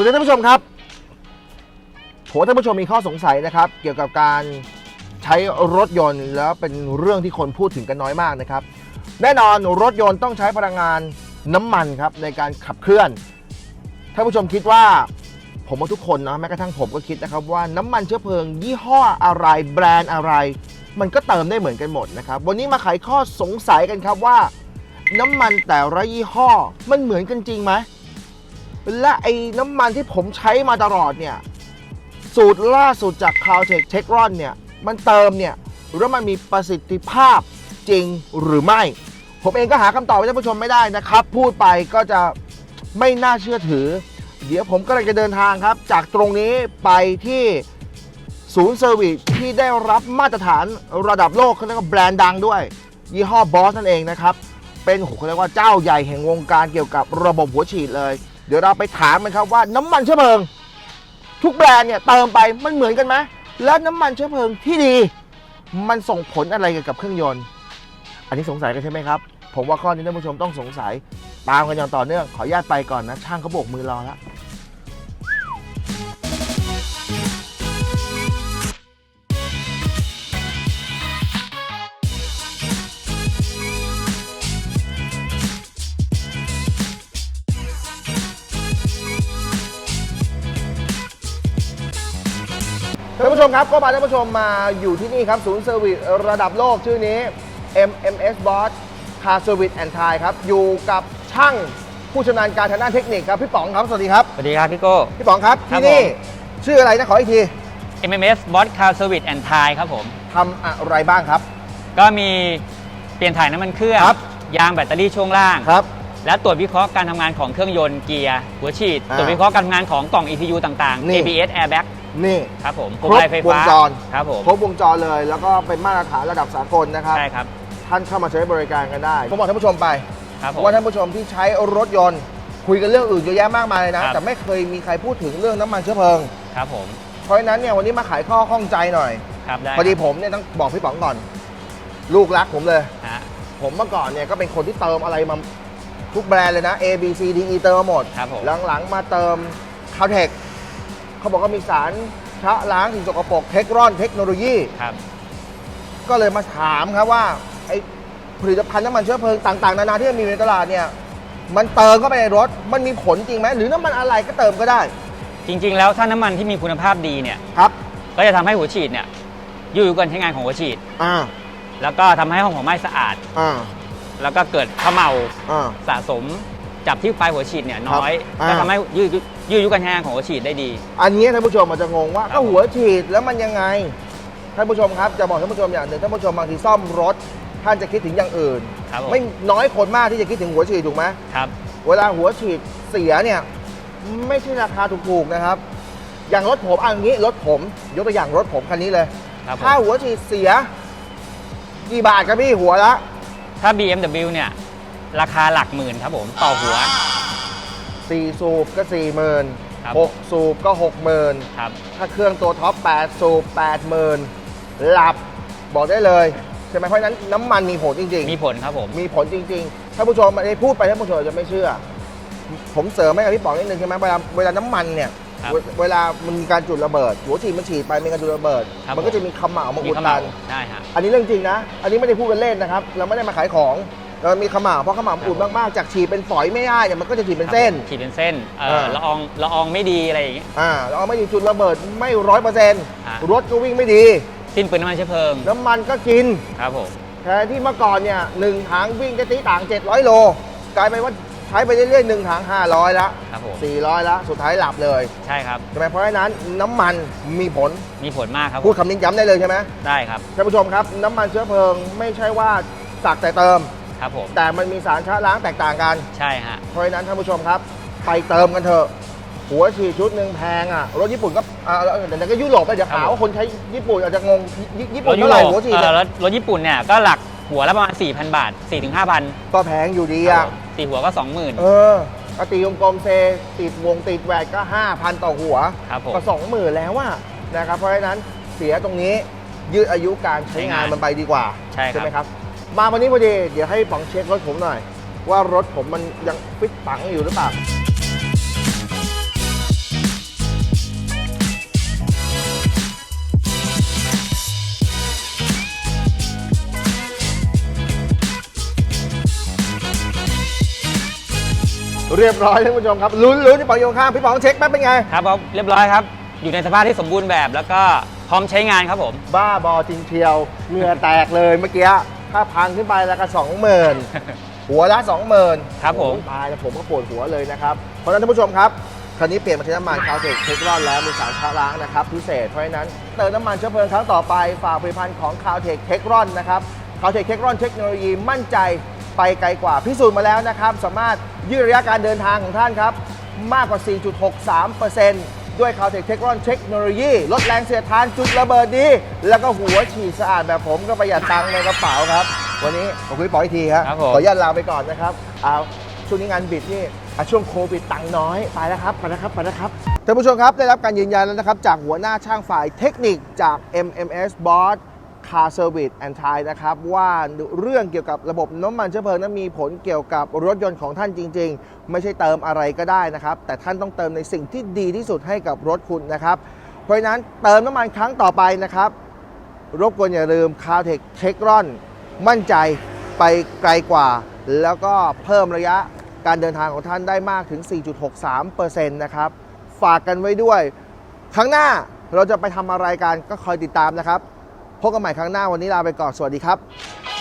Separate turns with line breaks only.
วัสดีท่านผู้ชมครับผมท่านผู้ชมมีข้อสงสัยนะครับ เกี่ยวกับการใช้รถยนต์แล้วเป็นเรื่องที่คนพูดถึงกันน้อยมากนะครับ แน่นอนรถยนต์ต้องใช้พลังงานน้ำมันครับในการขับเคลื่อนท่านผู้ชมคิดว่าผมว่าทุกคนนะแม้กระทั่งผมก็คิดนะครับว่าน้ำมันเชื้อเพลิง ยี่ห้ออะไรแบรนด์อะไร มันก็เติมได้เหมือนกันหมดนะครับ วันนี้มาไขข้อสงสัยกันครับว่า น้ำมันแต่ละยี่ห้อมันเหมือนกันจริงไหม และไอ้น้ำมันที่ผมใช้มาตลอดเนี่ย สูตรล่าสุดจาก c a l t e c h t e c h r o n เนี่ย มันเติมเนี่ยแล้วมันมีประสิทธิภาพจริงหรือไม่ ผมเองก็หาคำตอบให้ท่านผู้ชมไม่ได้นะครับ พูดไปก็จะไม่น่าเชื่อถือ เดี๋ยวผมก็เลยจะเดินทางครับ จากตรงนี้ไปที่ศูนย์เซอร์วิสที่ได้รับมาตรฐานระดับโลกเขาเรียกว่าแบรนด์ดังด้วย ยี่ห้อบอสนั่นเองนะครับ เป็นโอ้โหเขาเรียกว่าเจ้าใหญ่แห่งวงการเกี่ยวกับระบบหัวฉีดเลย เดี๋ยวเราไปถามมันครับว่าน้ำมันเชื้อเพลิง ทุกแบรนด์เนี่ยเติมไปมันเหมือนกันไหมแล้วน้ำมันเชื้อเพลิงที่ดี มันส่งผลอะไรกับเครื่องยนต์ อันนี้สงสัยกันใช่ไหมครับ ผมว่าข้อนี้ท่านผู้ชมต้องสงสัยตามกันอย่างต่อเนื่องขออนุญาตไปก่อนนะ ช่างเขาโบกมือรอแล้ว ท่านผู้ชมครับก็พาท่านผู้ชมมาอยู่ที่นี่ครับ ศูนย์เซอร์วิสระดับโลกชื่อนี้ MMS Boss Car Service and Tire ครับ อยู่กับช่างผู้ชำนาญการทางด้านเทคนิคครับ พี่ป๋องครับ สวัสดีครับ
สวัสดีครับพี่โก้
พี่ป๋องครับ
ครั
ที่
บ
นี่
ผม
ชื่ออะไรนะขออีกที
MMS Bot Car Service and Tire ครับผม
ทำอะไรบ้างครับ
ก็มีเปลี่ยนถ่ายน้ำมันเครื่อง
ครับ
ยางแบตเตอรี่ช่วงล่าง
ครับ
และตรวจวิเคราะห์การทำงานของเครื่องยนต์เกียร์หัวฉีด
อ่า
ตรวจวิเคราะห์การทำงานของกล่อง ECU ต่าง
นี่
ๆ ABS Airbag
นี่
ครับผม
ค
พว
รงบ
มาลัยไฟฟ้าว
งจร
ครับผม
ครบวงจรเลย แล้วก็เป็นมาตรฐานระดับสากลนะครับ
ใช่ครับ
ท่านเข้ามาใช้บริการกันได้ผมบอกท่านผู้ชมไป
ครับผม
ว่าท่านผู้ชมที่ใช้รถยนต์คุยกันเรื่องอื่นเยอะแยะมากมายเลยนะ
ครับ
แต่ไม่เคยมีใครพูดถึงเรื่องน้ำมันเชื้อเพลิง
ครับผม
เพราะฉะนั้นเนี่ยวันนี้มาไขข้อข้องใจหน่อย
ครับได้
พอดีผมเนี่ยต้องบอกพี่ป๋องก่อน ลูกรักผมเลย
ฮะ
ผมเมื่อก่อนเนี่ยก็เป็นคนที่เติมอะไรมาทุกแบรนด์เลยนะ A B C D E เติมมาหมด
ครับผม
หลังๆมาเติมคาเทค เขาบอกว่ามีสารชะล้างสิ่งสกปรกเทครอนเทคโนโลยี
ครับ
ก็เลยมาถามครับว่าไอผลิตภัณฑ์น้ำมันเชื้อเพลิงต่างๆ นานาที่มันมีในตลาดเนี่ย มันเติมเข้าไปในรถ มันมีผลจริงไหมหรือน้ำมันอะไรก็เติมก็ได้
จริง ๆ แล้วถ้าน้ำมันที่มีคุณภาพดีเนี่ย
ครับ
ก็จะทำให้หัวฉีดเนี่ยอยู่กับการใช้งานของหัวฉีด
อ่า
แล้วก็ทำให้ห้องของไหม้สะอาด
อ่า
แล้วก็เกิดเขม่า
อ่า
สะสมจับที่ปลายหัวฉีดเนี่ยน้อย
อ่า
ก็ทำให้ยืด ยืดอายุการใช้งานของหัวฉีดได้ดี
อันนี้ท่านผู้ชมอาจจะงงว่า
ครับ
ก็หัวฉีดแล้วมันยังไง ท่านผู้ชมครับจะบอกท่านผู้ชมอย่างหนึ่งท่านผู้ชมบางทีซ่อมรถ ท่านจะคิดถึงอย่างอื่น
ครับผม
ไม่น้อยคนมากที่จะคิดถึงหัวฉีดถูกไหม
ครับ
เวลาหัวฉีดเสียเนี่ยไม่ใช่ราคาถูกๆนะครับ อย่างรถผมเอันนี้รถผมยกตัวอย่างรถผมคันนี้เลย
ครับผม
ถ้าหัวฉีดเสียกี่บาทครับพี่หัวละ
ถ้า BMW เนี่ย ราคาหลักหมื่นครับผม ต่อหัว
4 สูบก็ 4 0 0 0 0
ครับ
6 สูบก็ 60,000
ครับ
ถ้าเครื่องตัวท็อป 8 สูบ 80,000 หลับบอกได้เลย ใช่ไหมเพราะฉะนั้นน้ำมันมีผลจริง
มีผลครับผม
ๆ มีผลจริงๆท่านผู้ชมอันนี้พูดไปท่านผู้ชมอาจจะไม่เชื่อ ผมเสริมให้กับพี่ป๋องนิดนึงใช่ไหมเวลาเวลาน้ำมันเนี่ย
ครับ
เวเวลามันมีการจุดระเบิด หัวฉีดมันฉีดไปมีการจุดระเบิด
ครับ
มันก็
ผม
จะมีขมเหลาวมา
มี
อุด
ข
ตั
มานได้ฮะ
อันนี้เรื่องจริงนะ อันนี้ไม่ได้พูดกันเล่นนะครับ เราไม่ได้มาขายของ เรามีขมเหลาวเพราะขมเหลาวมันอุดมากๆ จากฉีดเป็นฝอยไม่ได้เนี่ยมันก็จะฉีดเป็นเส้น
ขีดเป็นเส้นเออ
อ่า
ละอองละอองไม่ดีอะไรอย่างเงี้ย
อ่าเราเอาไม่ดีจุดระเบิดไม่ร้อยเปอร์เซ็นต์
ฮะ
รถก็วิ่งไม่ดี
สิ้นเปลืองน้ำมันเชื้อเพลิง
น้ำมันก็กิน
ครับผม
แทนที่เมื่อก่อนเนี่ยหนึ่งถังวิ่งได้ตีต่าง 700 โล กลายไปนว่าใช้ไปเรื่อยๆหนึ่งถัง500 ละ
ครับผม
400 ละ สุดท้ายหลับเลย
ใช่ครับ
ใช่ไหมเพราะฉะนั้นน้ำมันมีผล
มีผลมากครับ
พูดคำนี้ย้ำได้เลยใช่ไหม
ได้ครับ
ท่านผู้ชมครับ น้ำมันเชื้อเพลิงไม่ใช่ว่าสักแต่เติม
ครับผม
แต่มันมีสารชะล้างแตกต่างกัน
ใช่ฮะ
เพราะฉะนั้นท่านผู้ชมครับ ไปเติมกันเถอะ หัวฉีดชุดหนึ่งแพงอะ รถญี่ปุ่นก็อ่าเดี๋ยวก็ยุโรปไปเดี๋ยว
ครับ
หาว่าคนใช้ญี่ปุ่นอาจจะงงญี่ญี่
ร
ปุ่น
ถยุ
เท่าไห
โร
ร่
ป
หัวฉีด
เอ
เนี่
อยรถรถญี่ปุ่นเนี่ยก็หลักหัวละประมาณ 4,000 บาท 4-5,000
ก็แพงอยู่ดีอะ
สี่หัวก็20,000
เออก็ตีกลมๆเซติดวงติดแวดก็ 5,000 ต่อหัว
ครับผม
ก็20,000แล้วว่านะครับเพราะฉะนั้นเสียตรงนี้ยืดอายุการใช้งาน
ใช้งาน
มันไปดีกว่า
ใช่ครับ
ไหมครับ มาวันนี้พอดีเดี๋ยวให้ป๋องเช็ครถผมหน่อย ว่ารถผมมันยังฟิตปังอยู่หรือเปล่าเรียบร้อยท่านผู้ชมครับลุ้นๆที่ป๋องโยงข้างพี่ป๋องเช็คแป๊บเป็นไง
ครับผมเรียบร้อยครับ อยู่ในสภาพที่สมบูรณ์แบบแล้วก็พร้อมใช้งานครับผม
บ้าบอจริงเทียวเหงื่อแตกเลยเมื่อกี้ ถ้าพังขึ้นไปแล้วก็สองหมื่นหัวละสองหมื่น
ครับผม
ตายแล้วผมก็ปวดหัวเลยนะครับ เพราะฉะนั้นท่านผู้ชมครับคันนี้เปลี่ยนมาใช้น้ำมันคาวเทคเทครอนแล้วมีสารชะล้างนะครับพิเศษเพราะฉะนั้นเติมน้ำมันเชื้อเพลิงครั้งต่อไปฝากผลิตภัณฑ์ของคาวเทคเทครอนนะครับคาวเทคเทครอนเทคโนโลยีมั่นใจไปไกลกว่าพิสูจน์มาแล้วนะครับ สามารถยืดระยะการเดินทางของท่านครับ มากกว่า 4.63% ด้วยคาวเทคเทครอนเทคโนโลยีลดแรงเสียดทานจุดระเบิดดี แล้วก็หัวฉีดสะอาดแบบผมก็ประหยัดตังค์ในกระเป๋าครับ วันนี้ขอบคุณพี่ป๋ออีกทีครับ
ครับผม
ขออนุญาตลาไปก่อนนะครับเอาช่วงนี้งานบิดนี่อะช่วงโควิดตังค์น้อยไปแล้วครับไปแล้วครับไปแล้วครับท่านผู้ชมครับได้รับการยืนยันแล้วนะครับจากหัวหน้าช่างฝ่ายเทคนิคจาก MMS Boss Car Service and t i นะครับ ว่าเรื่องเกี่ยวกับระบบน้ำมันเชื้อเพลิงนั้นมีผลเกี่ยวกับรถยนต์ของท่านจริง ๆ ไม่ใช่เติมอะไรก็ได้นะครับ แต่ท่านต้องเติมในสิ่งที่ดีที่สุดให้กับรถคุณนะครับ เพราะฉะนั้นเติมน้ำมันครั้งต่อไปนะครับ รบกวนอย่าลืมคาวเทคเทครอนมั่นใจไปไกลกว่า แล้วก็เพิ่มระยะการเดินทางของท่านได้มากถึง 4.63%นะครับ ฝากกันไว้ด้วย ครั้งหน้าเราจะไปทำอะไรกันก็คอยติดตามนะครับ พบกันใหม่ครั้งหน้าวันนี้ลาไปก่อนสวัสดีครับ